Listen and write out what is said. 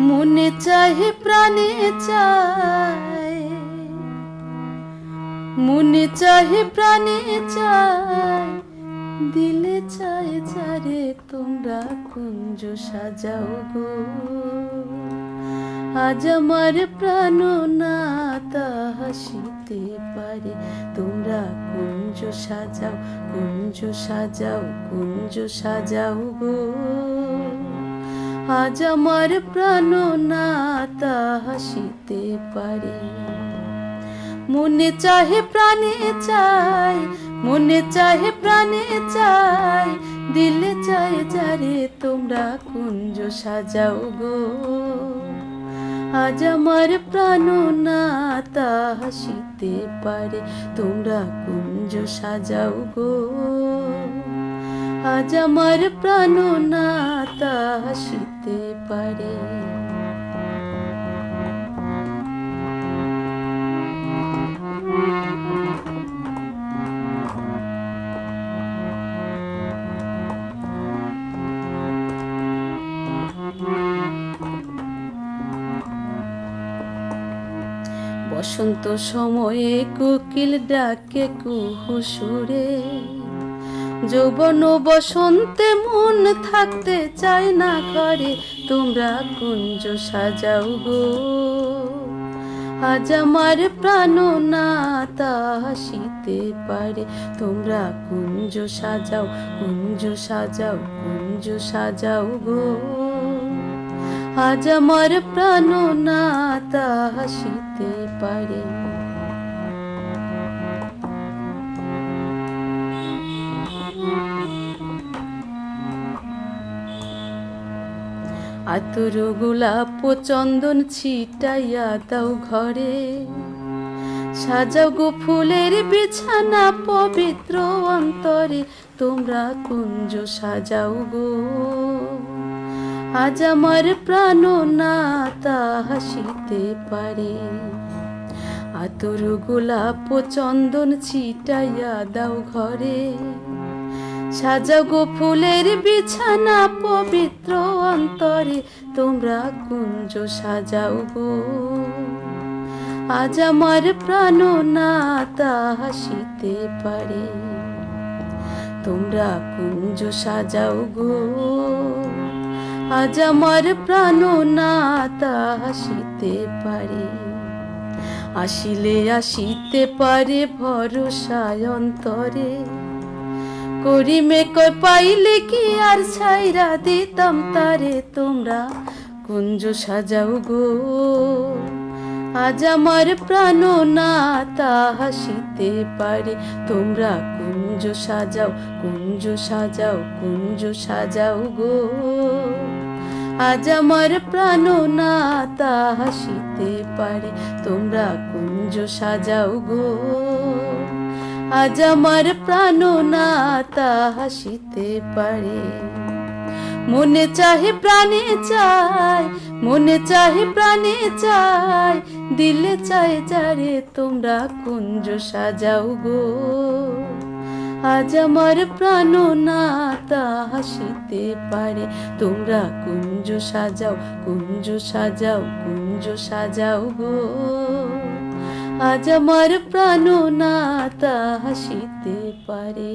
মনে চাহে, প্রাণে চায়। মনে চাহে, প্রাণে চায়। দিলে চায়, চারে তোমরা কুঞ্জ সাজাও গো। আজ আমার প্রাণ না তা হাসিতে পারে। তোমরা কুঞ্জ সাজাও কুঞ্জ সাজাও কুঞ্জ সাজাও গো। আজ আমার প্রাণ না হাসিতে পারে। মনে চাহে প্রাণে চাই, মনে চাহে প্রাণে চাই, দিলে চাই যারে তোমরা কুঞ্জ সাজাও গো। আজ আমার প্রাণ না হাসিতে পারে, তোমরা কুঞ্জ সাজাও গো। আজ আমার প্রাণ না তা পারে। বসন্ত সময়ে কোকিল ডাকে কুহু সুরে। যৌবন বসন্তে মন থাকতে চায় না ঘরে, তোমরা কুঞ্জ সাজাও গো। আজ আমার প্রাণ না তা হাসিতে পারে, তোমরা কুঞ্জ সাজাও কুঞ্জ সাজাও কুঞ্জ সাজাও গো। আজ আমার প্রাণ না তা হাসিতে পারে। আতর গোলাপ চন্দন ছিটাইয়া দাও ঘরে। সাজাও গো ফুলের বিছানা পবিত্র অন্তরে, তোমরা কুঞ্জ সাজাও গো। আজ আমার প্রাণ না তা হাসিতে পারে। আতর গোলাপ চন্দন ছিটাইয়া দাও ঘরে। সাজাও গো ফুলের বিছানা পবিত্র অন্তরে, তোমরা কুঞ্জ সাজাও গো। আজ আমার প্রাণ না তা হাসিতে পারে, তোমরা কুঞ্জ সাজাও গো। আজ আমার প্রাণ না তা হাসিতে পারে, আসিলে আসিতে পারে ভরসায় অন্তরে। করিমে কয় পাইলে কি আর ছাইরা দিতাম তারে তোমরা? কুঞ্জ সাজাও গো। আজ আমার প্রাণ না তা হাসিতে পারে। তোমরা কুঞ্জ সাজাও কুঞ্জ সাজাও কুঞ্জ সাজাও গো। আজ আমার প্রাণ না তা হাসিতে পারে। তোমরা কুঞ্জ সাজাও গো। আজ আমার প্রাণ না তা হাসিতে পারে। মনে চাহে প্রাণে চায়, মনে চাহে প্রাণে চায়, দিলে চায় যারে তোমরা কুঞ্জ সাজাও গো। আজ আমার প্রাণ না তা হাসিতে পারে, তোমরা কুঞ্জ সাজাও কুঞ্জ সাজাও কুঞ্জ সাজাও গো। আজ আমার প্রাণ না তা হাসিতে পারে।